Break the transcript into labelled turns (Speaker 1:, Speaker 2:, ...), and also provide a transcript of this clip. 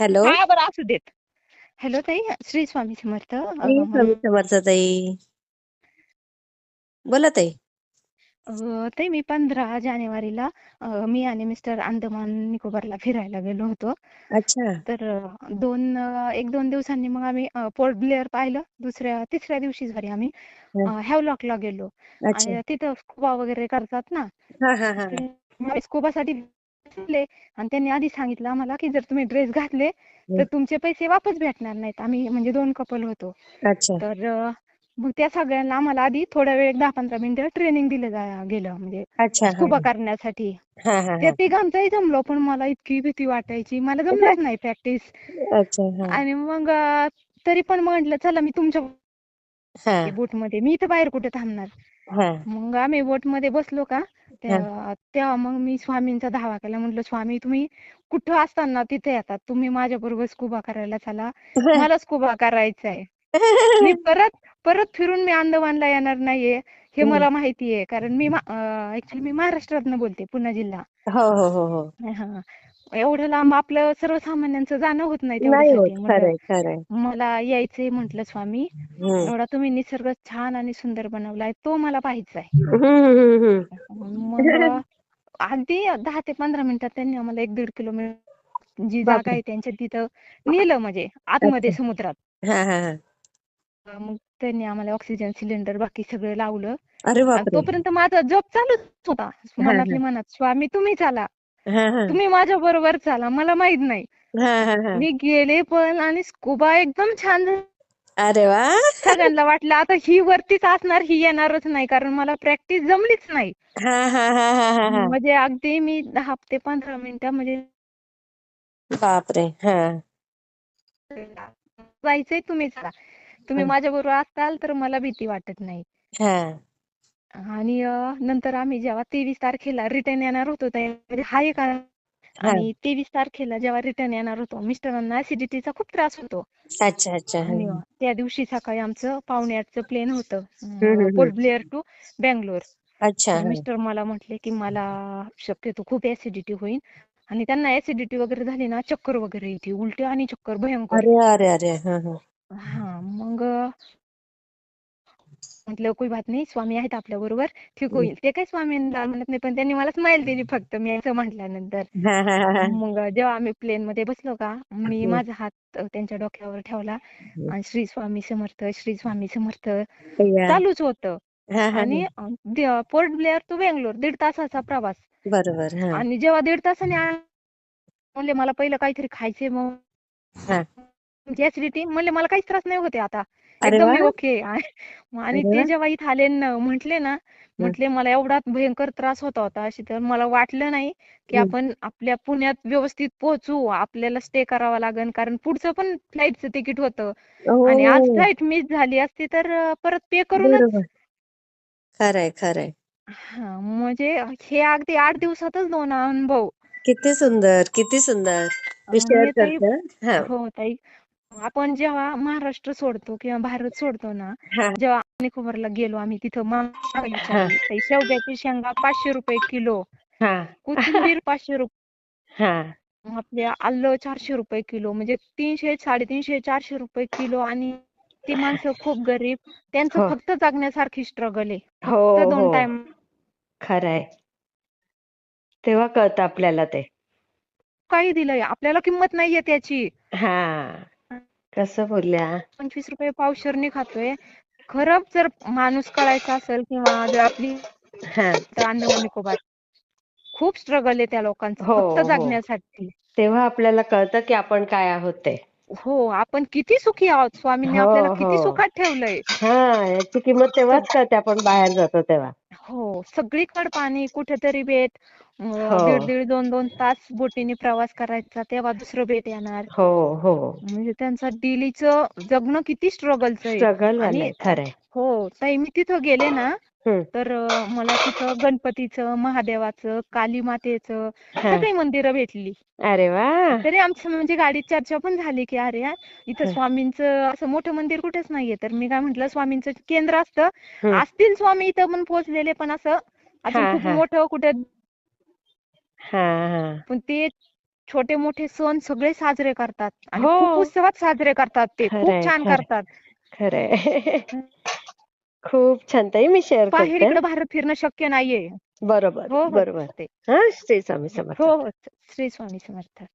Speaker 1: Hello?
Speaker 2: हा बरं असू देत. हॅलो ताई श्री स्वामी समर्थ
Speaker 1: स्वामी समर्थ ताई. बोला ताई.
Speaker 2: अं, ताई मी पंधरा जानेवारीला अं, मी आणि मिस्टर अंदमान निकोबारला फिरायला गेलो होतो.
Speaker 1: अच्छा.
Speaker 2: तर अं, दोन अं, एक दोन दिवसांनी मग आम्ही अं, पोर्ट ब्लेअर पाहिलं. दुसऱ्या तिसऱ्या दिवशी सॉरी आम्ही
Speaker 1: हं.
Speaker 2: हॅवलॉकला गेलो.
Speaker 1: अच्छा.
Speaker 2: आणि तिथं स्कुबा वगैरे करतात ना.
Speaker 1: हा हा हा
Speaker 2: स्कुबासाठी बसले आणि त्यांनी आधी सांगितलं आम्हाला की जर तुम्ही ड्रेस घातले तर तुमचे पैसे वापस भेटणार नाहीत. आम्ही म्हणजे दोन कपल होतो. तर मग त्या सगळ्यांना आम्हाला आधी थोड्या वेळ दहा पंधरा मिनिटं ट्रेनिंग दिलं गेलं. म्हणजे स्कुबा करण्यासाठी. त्या तिघांचाही जमलो पण मला इतकी भीती वाटायची. मला जमलंच नाही प्रॅक्टिस आणि मग तरी पण म्हटलं चला मी तुमच्या बोटमध्ये मी इथं बाहेर कुठे थांबणार? मग आम्ही बोटमध्ये बसलो का तेव्हा मग मी स्वामींचा धावा केला. म्हटलं स्वामी तुम्ही कुठं असताना तिथे येतात तुम्ही माझ्या बरोबर स्कुबा करायला चला. मला स्कुबा करायचा आहे मी परत परत फिरून मी अंदमानला येणार नाहीये हे. मला माहिती आहे कारण मी ऍक्च्युली मी महाराष्ट्रातनं बोलते पुणे जिल्हा.
Speaker 1: हो हो. हा.
Speaker 2: एवढं लांब आपलं सर्वसामान्यांचं जाणं होत नाही
Speaker 1: नाही होत.
Speaker 2: तेवढ्यासाठी
Speaker 1: खरंय
Speaker 2: म्हटलं
Speaker 1: खरंय.
Speaker 2: मला यायचंय म्हटलं स्वामी.
Speaker 1: हम्म.
Speaker 2: एवढा तुम्ही निसर्ग छान आणि सुंदर बनवलाय तो मला पाहायचा आहे
Speaker 1: हम्म, हम्म, हम्म.
Speaker 2: मग अगदी दहा ते पंधरा मिनिटात त्यांनी आम्हाला एक दीड किलोमीटर जी जागा
Speaker 1: बापरे.
Speaker 2: आहे त्यांच्या तिथं नेलं म्हणजे आतमध्ये समुद्रात.
Speaker 1: हा हा हा.
Speaker 2: मग त्यांनी आम्हाला ऑक्सिजन सिलेंडर बाकी सगळं लावलं.
Speaker 1: अरे
Speaker 2: आणि
Speaker 1: बापरे.
Speaker 2: तोपर्यंत माझा जॉब चालूच होता. मनातली मनात स्वामी तुम्ही चाला
Speaker 1: हा. हा
Speaker 2: तुम्ही माझ्या बरोबर चाला मला माहीत नाही.
Speaker 1: हा हा हा.
Speaker 2: मी गेले पण आणि स्कुबा एकदम छान झाला.
Speaker 1: अरे वा.
Speaker 2: सगळ्यांना वाटलं आता ही वरतीच असणार ही येणारच नाही कारण मला प्रॅक्टिस जमलीच नाही.
Speaker 1: हा हा हा हा हा हा.
Speaker 2: म्हणजे अगदी मी दहा ते पंधरा मिनिटं म्हणजे
Speaker 1: बापरे हा.
Speaker 2: जायचंय तुम्ही चला. तुम्ही
Speaker 1: हा.
Speaker 2: माझ्या बरोबर असाल तर मला भीती वाटत नाही.
Speaker 1: हा.
Speaker 2: आणि अं, नंतर आम्ही जेव्हा तेवीस तारखेला रिटर्न येणार होतो त्या- म्हणजे हा एक आ-
Speaker 1: हा.
Speaker 2: आणि तेवीस तारखेला जेव्हा रिटर्न येणार होतो मिस्टरांना ऍसिडिटीचा खूप त्रास होतो
Speaker 1: अच्छा अच्छा.
Speaker 2: आणि अं, त्या दिवशी सकाळी आमचं पावणे आठचं प्लेन होतं. पोर्ट ब्लेअर टू बँगलोर
Speaker 1: अच्छा हा.
Speaker 2: मिस्टर मला म्हटले की मला शक्यतो खूप ऍसिडिटी होईल आणि त्यांना ऍसिडिटी वगैरे झाली ना चक्कर वगैरे येते उलटी आणि चक्कर भयंकर
Speaker 1: अरे अरे अरे हा हा
Speaker 2: हा मग म्हटलं कोई बात नाही स्वामी आहेत आपल्या बरोबर ठीक होईल. ते काही स्वामींना म्हणत नाही पण त्यांनी मला स्माइल दिली फक्त मी असं म्हटल्यानंतर. मग जेव्हा आम्ही प्लेन मध्ये बसलो का मी. माझा हात त्यांच्या डोक्यावर ठेवला आणि श्री स्वामी समर्थ श्री स्वामी समर्थ. चालूच होतं. आणि पोर्ट ब्लेअर टू बेंगलोर दीड तासाचा प्रवास.
Speaker 1: बरोबर
Speaker 2: आणि जेव्हा दीड तासाने म्हणले मला पहिलं काहीतरी खायचंय मग ऍसिडिटी म्हणले मला काहीच त्रास नाही होते आता.
Speaker 1: अरे
Speaker 2: एकदम. मी ओके आणि
Speaker 1: अरे
Speaker 2: ते. जेव्हा इथं आले न म्हटले ना म्हटले मला एवढा भयंकर त्रास होता होता अशी तर मला वाटलं नाही की. आपण आपल्या पुण्यात व्यवस्थित पोहोचू आपल्याला स्टे करावा लागेल कारण पुढचं पण फ्लाईटचं तिकीट होतं. आणि आज फ्लाईट मिस झाली असती तर अं, परत पे करूनच
Speaker 1: बरोबर. खरंय खरंय.
Speaker 2: हा म्हणजे हे अगदी आठ दिवसातच दोन अनुभव.
Speaker 1: किती सुंदर किती सुंदर. मी शेअर
Speaker 2: आणि ताई
Speaker 1: करते हा.
Speaker 2: हो ताई. आपण जेव्हा महाराष्ट्र सोडतो किंवा भारत सोडतो ना
Speaker 1: हा.
Speaker 2: जेव्हा निकोबारला गेलो आम्ही तिथं शेवग्याची शेंगा पाचशे रुपये किलो
Speaker 1: हा.
Speaker 2: कोथिंबीर पाचशे रुपये
Speaker 1: हा.
Speaker 2: आपल्या आलं चारशे रुपये किलो म्हणजे तीनशे साडेतीनशे चारशे रुपये किलो आणि ती माणसं खूप गरीब त्यांचं
Speaker 1: हो.
Speaker 2: फक्त जगण्यासारखी स्ट्रगल आहे.
Speaker 1: हो
Speaker 2: फक्त दोन
Speaker 1: हो.
Speaker 2: टाइम
Speaker 1: खरंय. तेव्हा कळतं आपल्याला ते.
Speaker 2: काही दिलंय. आपल्याला किंमत नाहीये त्याची.
Speaker 1: हा. कसं बोलल्या?
Speaker 2: पंचवीस रुपये पावशेरने खातोय. खरंच जर माणूस कळायचा असेल किंवा जर आपली
Speaker 1: हा.
Speaker 2: तर अंदमान निकोबार. खूप स्ट्रगल आहे त्या लोकांचं.
Speaker 1: हो,
Speaker 2: फक्त
Speaker 1: हो.
Speaker 2: जगण्यासाठी.
Speaker 1: तेव्हा आपल्याला कळतं की आपण काय आहोत ते.
Speaker 2: हो आपण किती सुखी आहोत स्वामींनी
Speaker 1: हो,
Speaker 2: आपल्याला किती
Speaker 1: हो.
Speaker 2: सुखात ठेवलंय.
Speaker 1: हा याची किंमत तेव्हाच कळते आपण बाहेर जातो तेव्हा.
Speaker 2: हो सगळीकडे पाणी कुठेतरी बेट
Speaker 1: हो.
Speaker 2: दीड दीड दोन दोन तास बोटीने प्रवास करायचा तेव्हा दुसरं बेट येणार
Speaker 1: हो हो
Speaker 2: म्हणजे त्यांचं डेलीचं जगणं किती स्ट्रगलचं आहे
Speaker 1: स्ट्रगल खरंय
Speaker 2: हो ताई मी तिथं गेले ना. तर मला तिथं गणपतीचं महादेवाचं काली मातेचं
Speaker 1: हा.
Speaker 2: सगळी मंदिरं भेटली
Speaker 1: अरे वा
Speaker 2: तरी आमचं म्हणजे गाडीत चर्चा पण झाली की अरे यार इथं
Speaker 1: हं.
Speaker 2: स्वामींचं असं मोठं मंदिर कुठेच नाहीये तर मी काय म्हंटल स्वामींचं केंद्र असतं. असतील स्वामी इथं पण पोहोचलेले पण असं अजून
Speaker 1: हा,
Speaker 2: खूप
Speaker 1: हा.
Speaker 2: मोठं कुठे
Speaker 1: हा हा
Speaker 2: पण ते छोटे मोठे सण सगळे साजरे करतात आणि
Speaker 1: हो.
Speaker 2: खूप उत्सवात साजरे करतात ते खूप छान. करतात
Speaker 1: खरंय खूप छान ताई मी शेअर करते.
Speaker 2: इकडे बाहेर फिरणं शक्य नाहीये.
Speaker 1: बरोबर
Speaker 2: हो हो
Speaker 1: बरोबर.
Speaker 2: ते
Speaker 1: हा श्री स्वामी समर्थ.
Speaker 2: हो हो श्री स्वामी समर्थ.